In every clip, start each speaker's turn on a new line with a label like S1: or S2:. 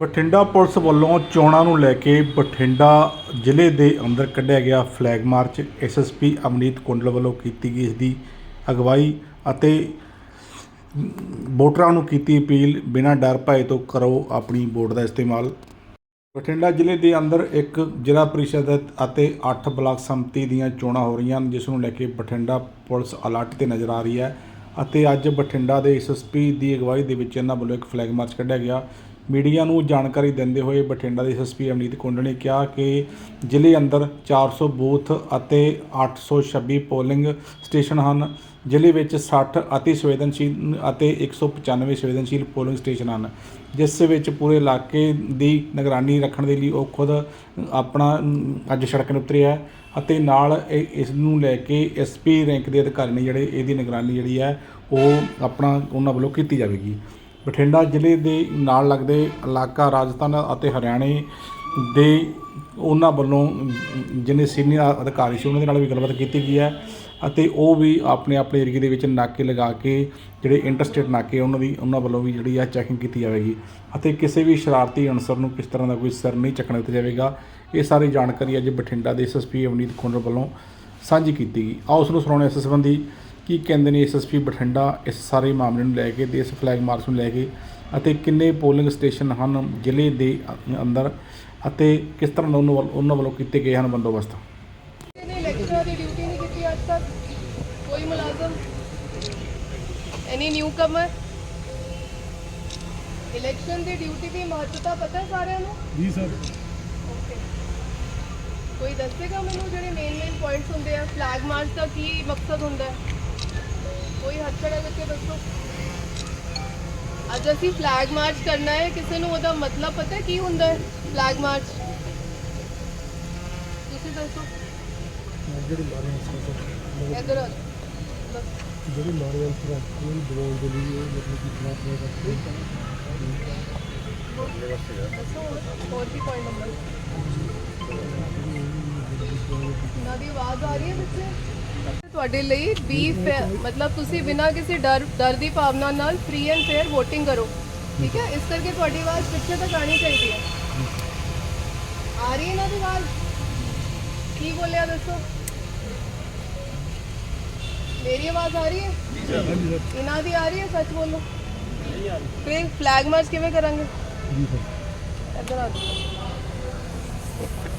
S1: Bathinda police ਵੱਲੋਂ ਚੋਣਾਂ ਨੂੰ ਲੈ ਕੇ ਬਠਿੰਡਾ ਜ਼ਿਲ੍ਹੇ ਦੇ ਅੰਦਰ ਕੱਢਿਆ ਗਿਆ flag march. SSP Amneet Kundal ਵੱਲੋਂ ਕੀਤੀ ਗਈ ਇਸ ਦੀ ਅਗਵਾਈ ਅਤੇ ਵੋਟਰਾਂ ਨੂੰ ਕੀਤੀ ਅਪੀਲ। ਬਿਨਾਂ ਡਰ ਭਏ ਤੋਂ ਕਰੋ ਆਪਣੀ ਵੋਟ ਦਾ ਇਸਤੇਮਾਲ। ਬਠਿੰਡਾ ਜ਼ਿਲ੍ਹੇ ਦੇ ਅੰਦਰ ਇੱਕ ਜ਼ਿਲ੍ਹਾ ਪ੍ਰੀਸ਼ਦ ਅਤੇ 8 ਬਲਾਕ ਸੰਮਤੀ ਦੀਆਂ ਚੋਣਾਂ ਹੋ ਰਹੀਆਂ ਹਨ, ਜਿਸ ਨੂੰ ਲੈ ਕੇ ਬਠਿੰਡਾ ਪੁਲਿਸ ਅਲਰਟ ਤੇ ਨਜ਼ਰ ਆ ਰਹੀ ਹੈ ਅਤੇ ਅੱਜ ਬਠਿੰਡਾ ਦੇ ਐਸਐਸਪੀ ਦੀ ਅਗਵਾਈ ਦੇ ਵਿੱਚ ਇਹਨਾਂ ਵੱਲੋਂ ਇੱਕ ਫਲੈਗ ਮਾਰਚ ਕੱਢਿਆ ਗਿਆ। ਮੀਡੀਆ ਨੂੰ ਜਾਣਕਾਰੀ ਦਿੰਦੇ ਹੋਏ ਬਠਿੰਡਾ ਦੇ ਐਸਐਸਪੀ ਅਮਨੀਤ ਕੁੰਡ ਨੇ ਕਿਹਾ ਕਿ ਜ਼ਿਲ੍ਹੇ ਅੰਦਰ 400 ਬੂਥ ਅਤੇ 826 ਪੋਲਿੰਗ ਸਟੇਸ਼ਨ ਹਨ। ਜ਼ਿਲ੍ਹੇ ਵਿੱਚ 60 ਅਤੀ ਸੰਵੇਦਨਸ਼ੀਲ ਅਤੇ 195 ਸੰਵੇਦਨਸ਼ੀਲ ਪੋਲਿੰਗ ਸਟੇਸ਼ਨ ਹਨ। ਜਿਸ ਵਿੱਚ ਪੂਰੇ ਇਲਾਕੇ ਦੀ ਨਿਗਰਾਨੀ ਰੱਖਣ ਦੇ ਲਈ ਉਹ ਖੁਦ ਆਪਣਾ ਅੱਜ ਸੜਕ 'ਤੇ ਉਤਰਿਆ ਅਤੇ ਨਾਲ ਇਹ- ਇਸ ਨੂੰ ਲੈ ਕੇ ਐਸਪੀ ਰੈਂਕ ਦੇ ਅਧਿਕਾਰੀ ਨੇ ਜਿਹੜੇ ਇਹਦੀ ਨਿਗਰਾਨੀ ਜਿਹੜੀ ਹੈ, ਉਹ ਆਪਣਾ, ਉਹਨਾਂ ਵੱਲੋਂ ਕੀਤੀ ਜਾਵੇਗੀ। ਬਠਿੰਡਾ ਜ਼ਿਲ੍ਹੇ ਦੇ ਨਾਲ ਲੱਗਦੇ ਇਲਾਕਾ ਰਾਜਸਥਾਨ ਅਤੇ ਹਰਿਆਣੇ ਦੇ ਉਹਨਾਂ ਵੱਲੋਂ ਜਿਹਨੇ ਸੀਨੀਅਰ ਅਧਿਕਾਰੀ ਸੀ ਉਹਨਾਂ ਦੇ ਨਾਲ ਵੀ ਗੱਲਬਾਤ ਕੀਤੀ ਗਈ ਹੈ ਅਤੇ ਉਹ ਵੀ ਆਪਣੇ ਆਪਣੇ ਏਰੀਏ ਦੇ ਵਿੱਚ ਨਾਕੇ ਲਗਾ ਕੇ ਜਿਹੜੇ ਇੰਟਰਸਟੇਟ ਨਾਕੇ ਉਹਨਾਂ ਦੀ ਉਹਨਾਂ ਵੱਲੋਂ ਵੀ ਜਿਹੜੀ ਆ ਚੈਕਿੰਗ ਕੀਤੀ ਜਾਵੇਗੀ। ਅਤੇ ਕਿਸੇ ਵੀ ਸ਼ਰਾਰਤੀ ਅਨਸਰ ਨੂੰ ਕਿਸ ਤਰ੍ਹਾਂ ਦਾ ਕੋਈ ਸਿਰ ਨਹੀਂ ਚੱਕਣਾ ਦਿੱਤਾ ਜਾਵੇਗਾ, ਇਹ ਸਾਰੀ ਜਾਣਕਾਰੀ ਅੱਜ ਬਠਿੰਡਾ ਦੇ ਐਸਐਸਪੀ ਅਵਨੀਤ ਖੁੰਡਰ ਵੱਲੋਂ ਸਾਂਝੀ ਕੀਤੀ ਗਈ। ਆਓ ਉਸ ਨੂੰ ਸੁਣਾਉਣੇ ਇਸ ਸੰਬੰਧੀ ਕੀ ਕਹਿੰਦੇ ਨੇ ਐਸਐਸਪੀ ਬਠਿੰਡਾ ਇਸ ਸਾਰੇ ਮਾਮਲੇ ਨੂੰ ਲੈ ਕੇ ਇਸ ਫਲੈਗ ਮਾਰਚ ਨੂੰ ਲੈ ਕੇ ਅਤੇ ਕਿੰਨੇ ਪੋਲਿੰਗ ਸਟੇਸ਼ਨ ਹਨ ਜ਼ਿਲ੍ਹੇ ਦੇ ਅੰਦਰ ਅਤੇ ਕਿਸ ਤਰ੍ਹਾਂ ਉਹਨਾਂ ਵੱਲ- ਉਹਨਾਂ ਵੱਲੋਂ ਕੀਤੇ ਗਏ ਹਨ ਬੰਦੋਬਸਤ?
S2: ਨੇ ਲੈਕਚਰ ਦੀ ਡਿਊਟੀ ਨਹੀਂ ਕੀਤੀ ਅੱਜ ਤੱਕ। ਕੋਈ ਮੁਲਾਜ਼ਮ ਐਨੀ ਨਿਊ ਕਮਰ ਇਲੈਕਸ਼ਨ ਦੀ ਡਿਊਟੀ ਦੀ ਮਹੱਤਤਾ ਪਤਾ ਹੈ ਸਾਰਿਆਂ ਨੂੰ?
S3: ਜੀ ਸਰ।
S2: ਓਕੇ ਕੋਈ ਦੱਸੇਗਾ ਮੈਨੂੰ ਜਿਹੜੇ ਮੇਨ ਮੇਨ ਪੁਆਇੰਟਸ ਹੁੰਦੇ ਆ? ਫਲੈਗ ਮਾਰਚ ਦਾ ਕੀ ਮਕਸਦ ਹੁੰਦਾ? ਹੈ ਕੋਈ ਹੱਥ ਖੜਾ ਕਰਕੇ ਦੱਸੋ। ਅੱਜ ਅਸੀਂ ਫਲੈਗ ਮਾਰਚ ਕਰਨਾ ਹੈ ਕਿਸੇ ਨੂੰ ਉਹਦਾ ਮਤਲਬ ਪਤਾ ਹੈ ਕੀ ਹੁੰਦਾ ਹੈ ਫਲੈਗ ਮਾਰਚ ਤੁਸੀਂ ਦੱਸੋ।
S3: ਜਿਹੜੇ ਲਾਰੇ ਸਰ
S2: ਇੱਧਰ ਆ ਜਾਓ। ਬਸ
S3: ਜਿਹੜੇ ਲਾਰੇ ਹੈ ਉਹ ਦਵਾਉਣ ਦੇ ਲਈ ਇਹ ਮਤਲਬ ਕਿ ਖਿਲਾਫ ਹੋਇਆ
S2: ਦੱਸੋ ਹੁਣ, ਹੋਰ ਕੀ ਪੁਆਇੰਟ ਨੰਬਰ ਨਾ ਦੀ ਆਵਾਜ਼ ਆ ਰਹੀ ਹੈ ਬੱਚੇ ਤੁਹਾਡੇ ਲਈ ਬੀ ਮਤਲਬ ਤੁਸੀਂ ਬਿਨਾਂ ਕਿਸੇ ਡਰ ਡਰ ਦੀ ਭਾਵਨਾ ਨਾਲ ਫ੍ਰੀ ਐਂਡ ਫੇਅਰ VOTING ਕਰੋ। ਠੀਕ ਹੈ? ਇਸ ਕਰਕੇ ਤੁਹਾਡੀ ਆਵਾਜ਼ ਪਿੱਛੇ ਤੱਕ ਆਣੀ ਚਾਹੀਦੀ ਹੈ। ਆ ਰਹੀ ਹੈ ਨਾ ਦੀ ਆਵਾਜ਼? ਕੀ ਬੋਲਿਆ ਦੱਸੋ? ਮੇਰੀ ਆਵਾਜ਼ ਆ ਰਹੀ ਹੈ? ਇਹਨਾਂ ਦੀ ਆ ਰਹੀ ਹੈ? ਸੱਚ ਬੋਲੋ। ਫਿਰ ਫਲੈਗ ਮਾਰਚ ਕਿਵੇਂ ਕਰਾਂਗੇ?
S3: ਜੀ ਸਰ
S2: ਇੱਧਰ ਆ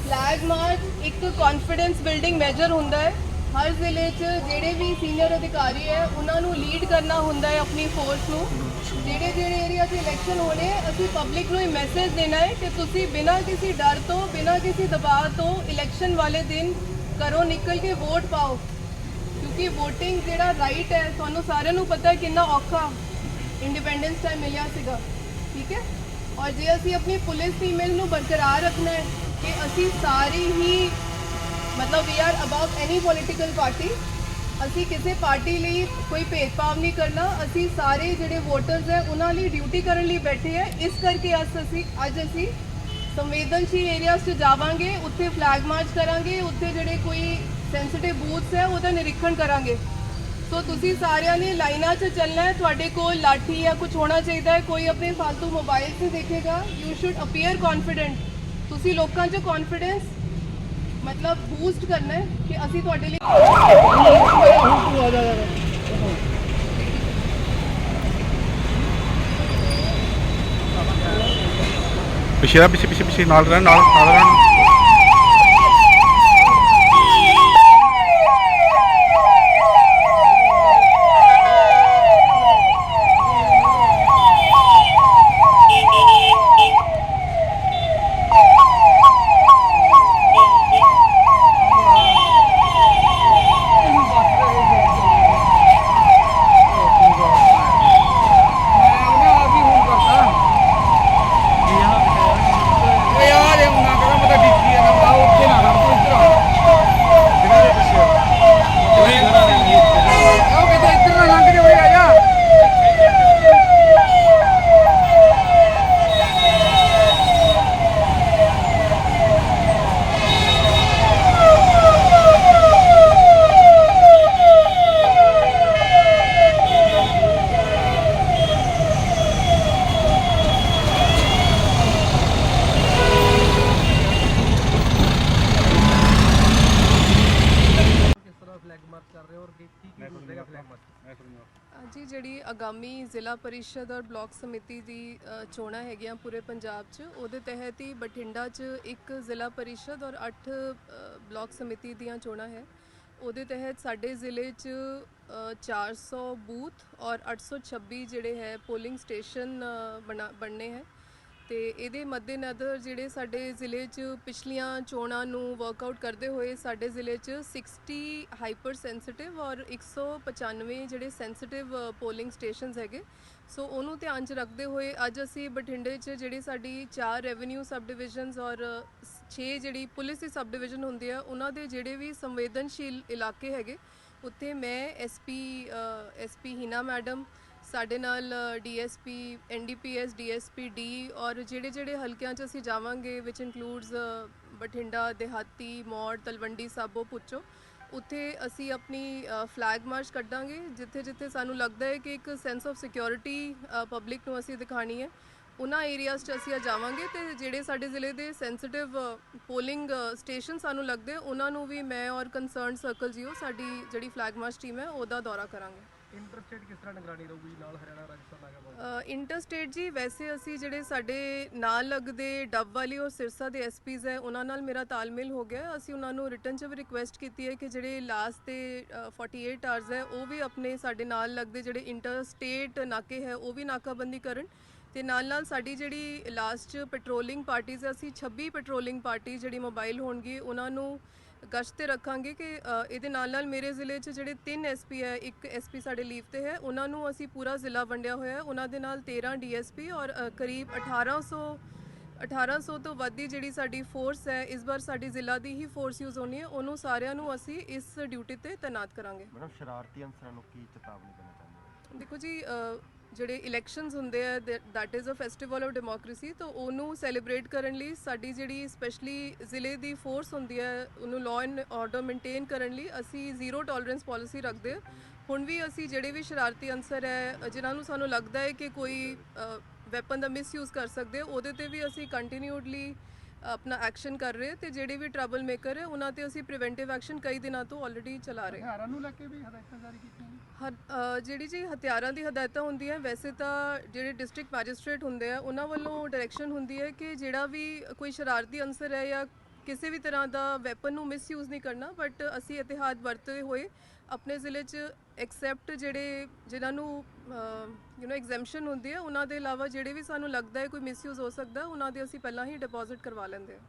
S2: ਫਲੈਗ ਮਾਰਚ ਇੱਕ ਕੌਨਫੀਡੈਂਸ ਬਿਲਡਿੰਗ ਮੈਜਰ ਹੁੰਦਾ ਹੈ। ਹਰ ਜ਼ਿਲ੍ਹੇ 'ਚ ਜਿਹੜੇ ਵੀ ਸੀਨੀਅਰ ਅਧਿਕਾਰੀ ਹੈ, ਉਹਨਾਂ ਨੂੰ ਲੀਡ ਕਰਨਾ ਹੁੰਦਾ ਹੈ ਆਪਣੀ ਫੋਰਸ ਨੂੰ। ਜਿਹੜੇ ਜਿਹੜੇ ਏਰੀਆ 'ਚ ਇਲੈਕਸ਼ਨ ਹੋਣੇ, ਅਸੀਂ ਪਬਲਿਕ ਨੂੰ ਇਹ ਮੈਸੇਜ ਦੇਣਾ ਹੈ ਕਿ ਤੁਸੀਂ ਬਿਨਾਂ ਕਿਸੇ ਡਰ ਤੋਂ, ਬਿਨਾਂ ਕਿਸੇ ਦਬਾਅ ਤੋਂ ਇਲੈਕਸ਼ਨ ਵਾਲੇ ਦਿਨ ਘਰੋਂ ਨਿਕਲ ਕੇ ਵੋਟ ਪਾਓ। ਕਿਉਂਕਿ VOTING ਜਿਹੜਾ ਰਾਈਟ ਹੈ, ਤੁਹਾਨੂੰ ਸਾਰਿਆਂ ਨੂੰ ਪਤਾ ਹੈ ਕਿੰਨਾ ਔਖਾ ਇੰਡੀਪੈਂਡੈਂਸ ਟਾਈਮ ਮਿਲਿਆ ਸੀਗਾ। ਠੀਕ ਹੈ? ਔਰ ਜੇ ਅਸੀਂ ਆਪਣੀ ਪੁਲਿਸ ਫੀਮੇਲ ਨੂੰ ਬਰਕਰਾਰ ਰੱਖਣਾ ਹੈ ਕਿ ਅਸੀਂ ਸਾਰੇ ਹੀ ਮਤਲਬ we are about any political party ਅਸੀਂ ਕਿਸੇ ਪਾਰਟੀ ਲਈ ਕੋਈ ਭੇਦਭਾਵ ਨਹੀਂ ਕਰਨਾ। ਅਸੀਂ ਸਾਰੇ ਜਿਹੜੇ ਵੋਟਰਸ ਹੈ, ਉਹਨਾਂ ਲਈ ਡਿਊਟੀ ਕਰਨ ਲਈ ਬੈਠੇ ਹੈ। ਇਸ ਕਰਕੇ ਅੱਜ ਅਸੀਂ ਅੱਜ ਅਸੀਂ ਸੰਵੇਦਨਸ਼ੀਲ ਏਰੀਆਜ਼ 'ਚ ਜਾਵਾਂਗੇ, ਉੱਥੇ ਫਲੈਗ ਮਾਰਚ ਕਰਾਂਗੇ, ਉੱਥੇ ਜਿਹੜੇ ਕੋਈ ਸੈਂਸਿਟਿਵ ਬੂਥਸ ਹੈ, ਉਹਦਾ ਨਿਰੀਖਣ ਕਰਾਂਗੇ। ਸੋ ਤੁਸੀਂ ਸਾਰਿਆਂ ਨੇ ਲਾਈਨਾਂ 'ਚ ਚੱਲਣਾ ਹੈ। ਤੁਹਾਡੇ ਕੋਲ ਲਾਠੀ ਜਾਂ ਕੁਝ ਹੋਣਾ ਚਾਹੀਦਾ ਹੈ। ਕੋਈ ਆਪਣੇ ਫालतू ਮੋਬਾਈਲ 'ਤੇ ਦੇਖੇਗਾ। ਯੂ ਸ਼ੁੱਡ ਅਪੀਅਰ ਕੌਨਫੀਡੈਂਟ ਤੁਸੀਂ ਲੋਕਾਂ 'ਚ ਕੌਨਫੀਡੈਂਸ ਮਤਲਬ ਬੂਸਟ ਕਰਨਾ ਹੈ ਕਿ ਅਸੀਂ ਤੁਹਾਡੇ ਲਈ
S1: ਪਿੱਛੇ ਦਾ ਪਿੱਛੇ ਪਿੱਛੇ ਪਿੱਛੇ, ਨਾਲ ਰਹਿਣ, ਨਾਲ ਨਾਲ ਰਹਿਣ
S3: ਓਏ ਆ ਰੇ ਉਹਨਾਂ ਕਹਿੰਦਾ ਮੈਂ ਤਾਂ
S2: ਜਿਹੜੀ ਆਗਾਮੀ ਜ਼ਿਲ੍ਹਾ ਪਰਿਸ਼ਦ ਔਰ ਬਲਾਕ ਸਮਿਤੀ ਦੀ ਚੋਣਾਂ ਹੈਗੀਆਂ ਪੂਰੇ ਪੰਜਾਬ 'ਚ ਉਹਦੇ ਤਹਿਤ ਹੀ ਬਠਿੰਡਾ 'ਚ ਇੱਕ ਜ਼ਿਲ੍ਹਾ ਪਰਿਸ਼ਦ ਔਰ 8 ਬਲਾਕ ਸਮਿਤੀ ਦੀਆਂ ਚੋਣਾਂ ਹੈ। ਉਹਦੇ ਤਹਿਤ ਸਾਡੇ ਜ਼ਿਲ੍ਹੇ 'ਚ ਅ, 400 ਬੂਥ ਔਰ 826 ਜਿਹੜੇ ਹੈ ਪੋਲਿੰਗ ਸਟੇਸ਼ਨ ਬਣਾ ਬਣਨੇ ਹੈ। ਤੇ ਇਹਦੇ ਮੱਦੇਨਜ਼ਰ ਜਿਹੜੇ ਸਾਡੇ ਜ਼ਿਲ੍ਹੇ 'ਚ ਪਿਛਲੀਆਂ ਚੋਣਾਂ ਨੂੰ ਵਰਕਆਊਟ ਕਰਦੇ ਹੋਏ ਸਾਡੇ ਜ਼ਿਲ੍ਹੇ 'ਚ 60 ਹਾਈਪਰ ਸੈਂਸਿਟਿਵ ਔਰ 195 ਜਿਹੜੇ ਸੈਂਸਿਟਿਵ ਪੋਲਿੰਗ ਸਟੇਸ਼ਨਸ ਹੈਗੇ। ਸੋ ਉਹਨੂੰ ਧਿਆਨ 'ਚ ਰੱਖਦੇ ਹੋਏ ਅੱਜ ਅਸੀਂ ਬਠਿੰਡੇ 'ਚ ਜਿਹੜੀ ਸਾਡੀ ਚਾਰ ਰੈਵਨਿਊ ਸਬ ਡਿਵੀਜ਼ਨਸ ਔਰ 6 ਜਿਹੜੀ ਪੁਲਿਸ ਦੀ ਸਬ ਡਿਵੀਜ਼ਨ ਹੁੰਦੀ ਆ, ਉਹਨਾਂ ਦੇ ਜਿਹੜੇ ਵੀ ਸੰਵੇਦਨਸ਼ੀਲ ਇਲਾਕੇ ਹੈਗੇ। ਉੱਥੇ ਮੈਂ ਐਸਪੀ ਐਸਪੀ ਹਿਨਾ ਮੈਡਮ ਸਾਡੇ ਨਾਲ ਡੀਐਸਪੀ, ਐਨਡੀਪੀਐਸ, ਡੀਐਸਪੀ, ਡੀ ਔਰ ਜਿਹੜੇ ਜਿਹੜੇ ਹਲਕਿਆਂ 'ਚ ਅਸੀਂ ਜਾਵਾਂਗੇ ਵਿਚ ਇਨਕਲੂਡਸ ਬਠਿੰਡਾ, ਦੇਹਾਤੀ, ਮੌੜ, ਤਲਵੰਡੀ ਸਾਬੋ ਪੁੱਚੋ ਉੱਥੇ ਅਸੀਂ ਆਪਣੀ ਫਲੈਗ ਮਾਰਚ ਕੱਢਾਂਗੇ, ਜਿੱਥੇ ਜਿੱਥੇ ਸਾਨੂੰ ਲੱਗਦਾ ਹੈ ਕਿ ਇੱਕ ਸੈਂਸ ਆਫ ਸਿਕਿਉਰਿਟੀ ਪਬਲਿਕ ਨੂੰ ਅਸੀਂ ਦਿਖਾਣੀ ਹੈ। ਉਹਨਾਂ ਏਰੀਆਜ਼ 'ਚ ਅਸੀਂ ਅੱਜ ਜਾਵਾਂਗੇ ਤੇ ਜਿਹੜੇ ਸਾਡੇ ਜ਼ਿਲ੍ਹੇ ਦੇ ਸੈਂਸਿਟਿਵ ਪੋਲਿੰਗ ਸਟੇਸ਼ਨ ਸਾਨੂੰ ਲੱਗਦੇ ਉਹਨਾਂ ਨੂੰ ਵੀ ਮੈਂ ਔਰ ਕੰਸਰਨ ਸਰਕਲ ਜੀਓ, ਸਾਡੀ ਜਿਹੜੀ ਫਲੈਗ ਮਾਰਚ ਟੀਮ ਹੈ, ਉਹਦਾ ਦੌਰਾ ਕਰਾਂਗੇ।
S3: ਇੰਟਰਸਟੇਟ ਕਿਸ ਤਰ੍ਹਾਂ ਨਿਗਰਾਨੀ ਰਹੂਗੀ ਨਾਲ ਹਰਿਆਣਾ ਰਾਜਸਥਾਨ ਲੱਗਾ
S2: ਇੰਟਰਸਟੇਟ ਜੀ ਵੈਸੇ ਅਸੀਂ ਜਿਹੜੇ ਸਾਡੇ ਨਾਲ ਲੱਗਦੇ ਡੱਬ ਵਾਲੀ ਔਰ ਸਿਰਸਾ ਦੇ ਐਸਪੀਜ਼ ਹੈ ਉਹਨਾਂ ਨਾਲ ਮੇਰਾ ਤਾਲਮੇਲ ਹੋ ਗਿਆ। ਅਸੀਂ ਉਹਨਾਂ ਨੂੰ ਰਿਟਰਨ 'ਚ ਵੀ ਰਿਕੁਐਸਟ ਕੀਤੀ ਹੈ ਕਿ ਜਿਹੜੇ ਲਾਸਟ ਤੇ ਅ, 48 ਆਵਰਸ ਹੈ ਉਹ ਵੀ ਆਪਣੇ ਸਾਡੇ ਨਾਲ ਲੱਗਦੇ ਜਿਹੜੇ ਇੰਟਰਸਟੇਟ ਨਾਕੇ ਹੈ ਉਹ ਵੀ ਨਾਕਾਬੰਦੀ ਕਰਨ। ਤੇ ਨਾਲ ਨਾਲ ਸਾਡੀ ਜਿਹੜੀ ਲਾਸਟ ਪੈਟਰੋਲਿੰਗ ਪਾਰਟੀਆਂ ਹੈ ਅਸੀਂ 26 ਪੈਟਰੋਲਿੰਗ ਪਾਰਟੀ ਜਿਹੜੀ ਮੋਬਾਈਲ ਹੋਣਗੀ ਉਹਨਾਂ ਨੂੰ ਗਸ਼ਤ ਤੇ ਰੱਖਾਂਗੇ ਕਿ ਅ, ਇਹਦੇ ਨਾਲ ਨਾਲ ਮੇਰੇ ਜ਼ਿਲ੍ਹੇ 'ਚ ਜਿਹੜੇ ਤਿੰਨ ਐਸਪੀ ਹੈ ਇੱਕ ਐਸਪੀ ਸਾਡੇ ਲੀਵ ਤੇ ਹੈ ਉਹਨਾਂ ਨੂੰ ਅਸੀਂ ਪੂਰਾ ਜ਼ਿਲ੍ਹਾ ਵੰਡਿਆ ਹੋਇਆ ਹੈ। ਉਹਨਾਂ ਦੇ ਨਾਲ 13 ਡੀਐਸਪੀ ਔਰ ਅ, ਕਰੀਬ 1800 1800 ਤੋਂ ਵੱਧ ਦੀ ਜਿਹੜੀ ਸਾਡੀ ਫੋਰਸ ਹੈ ਇਸ ਵਾਰ ਸਾਡੀ ਜ਼ਿਲ੍ਹਾ ਦੀ ਹੀ ਫੋਰਸ ਯੂਜ਼ ਹੋਣੀ ਹੈ। ਉਹਨੂੰ ਸਾਰਿਆਂ ਨੂੰ ਅਸੀਂ ਇਸ ਡਿਊਟੀ ਤੇ ਤਾਇਨਾਤ ਕਰਾਂਗੇ।
S4: ਮੈਡਮ ਸ਼ਰਾਰਤੀ ਅਨਸਰਾਂ ਨੂੰ ਕੀ ਚੇਤਾਵਨੀ ਦੇਣਾ ਚਾਹੁੰਦੇ ਹੋ?
S2: ਦੇਖੋ ਜੀ ਅ, ਜਿਹੜੇ ਇਲੈਕਸ਼ਨਸ ਹੁੰਦੇ ਆ that is a festival of democracy ਤਾਂ ਉਹਨੂੰ ਸੈਲੀਬ੍ਰੇਟ ਕਰਨ ਲਈ ਸਾਡੀ ਜਿਹੜੀ ਸਪੈਸ਼ਲੀ ਜ਼ਿਲ੍ਹੇ ਦੀ ਫੋਰਸ ਹੁੰਦੀ ਹੈ ਉਹਨੂੰ ਲਾਅ ਐਂਡ ਆਰਡਰ ਮੇਨਟੇਨ ਕਰਨ ਲਈ ਅਸੀਂ ਜ਼ੀਰੋ ਟੋਲਰੈਂਸ ਪਾਲਿਸੀ ਰੱਖਦੇ ਹਾਂ ਹੁਣ ਵੀ ਅਸੀਂ ਜਿਹੜੇ ਵੀ ਸ਼ਰਾਰਤੀ ਅਨਸਰ ਹੈ, ਜਿਨ੍ਹਾਂ ਨੂੰ ਸਾਨੂੰ ਲੱਗਦਾ ਹੈ ਕਿ ਕੋਈ ਵੈਪਨ ਦਾ ਮਿਸਯੂਜ਼ ਕਰ ਸਕਦੇ, ਉਹਦੇ ਤੇ ਵੀ ਅਸੀਂ ਕੰਟੀਨਿਊਡਲੀ ਆਪਣਾ ਐਕਸ਼ਨ ਕਰ ਰਹੇ ਹਾਂ ਤੇ ਜਿਹੜੇ ਵੀ ਟਰਬਲ ਮੇਕਰ ਹੈ, ਉਹਨਾਂ ਤੇ ਅਸੀਂ ਪ੍ਰੀਵੈਂਟਿਵ ਐਕਸ਼ਨ ਕਈ ਦਿਨਾਂ ਤੋਂ ਆਲਰੇਡੀ ਚਲਾ ਰਹੇ ਹਾਂ
S3: ਹਥਿਆਰਾਂ ਨੂੰ ਲੈ ਕੇ ਵੀ ਹਦਾਇਤਾਂ ਜਾਰੀ ਕੀਤੀਆਂ
S2: ਜਿਹੜੀ ਜੀ ਹਥਿਆਰਾਂ ਦੀ ਹਦਾਇਤਾਂ ਹੁੰਦੀਆਂ, ਵੈਸੇ ਤਾਂ ਜਿਹੜੇ ਡਿਸਟ੍ਰਿਕਟ ਮੈਜਿਸਟ੍ਰੇਟ ਹੁੰਦੇ ਆ, ਉਹਨਾਂ ਵੱਲੋਂ ਡਾਇਰੈਕਸ਼ਨ ਹੁੰਦੀ ਹੈ ਕਿ ਜਿਹੜਾ ਵੀ ਕੋਈ ਸ਼ਰਾਰਤੀ ਅੰਸਰ ਹੈ ਜਾਂ ਕਿਸੇ ਵੀ ਤਰ੍ਹਾਂ ਦਾ ਵੈਪਨ ਨੂੰ ਮਿਸਯੂਜ਼ ਨਹੀਂ ਕਰਨਾ ਬਟ ਅਸੀਂ ਇਤਿਹਾਦ ਵਰਤਦੇ ਹੋਏ ਆਪਣੇ ਜ਼ਿਲ੍ਹੇ 'ਚ ਐਕਸੈਪਟ ਜਿਹੜੇ, ਜਿਨ੍ਹਾਂ ਨੂੰ ਯੂ نو ਐਗਜ਼ੈਂਪਸ਼ਨ ਹੁੰਦੀ ਹੈ, ਉਹਨਾਂ ਦੇ ਇਲਾਵਾ ਜਿਹੜੇ ਵੀ ਸਾਨੂੰ ਲੱਗਦਾ ਹੈ ਕੋਈ ਮਿਸਯੂਜ਼ ਹੋ ਸਕਦਾ, ਉਹਨਾਂ ਦੇ ਅਸੀਂ ਪਹਿਲਾਂ ਹੀ ਡਿਪੋਜ਼ਿਟ ਕਰਵਾ ਲੈਂਦੇ ਹਾਂ।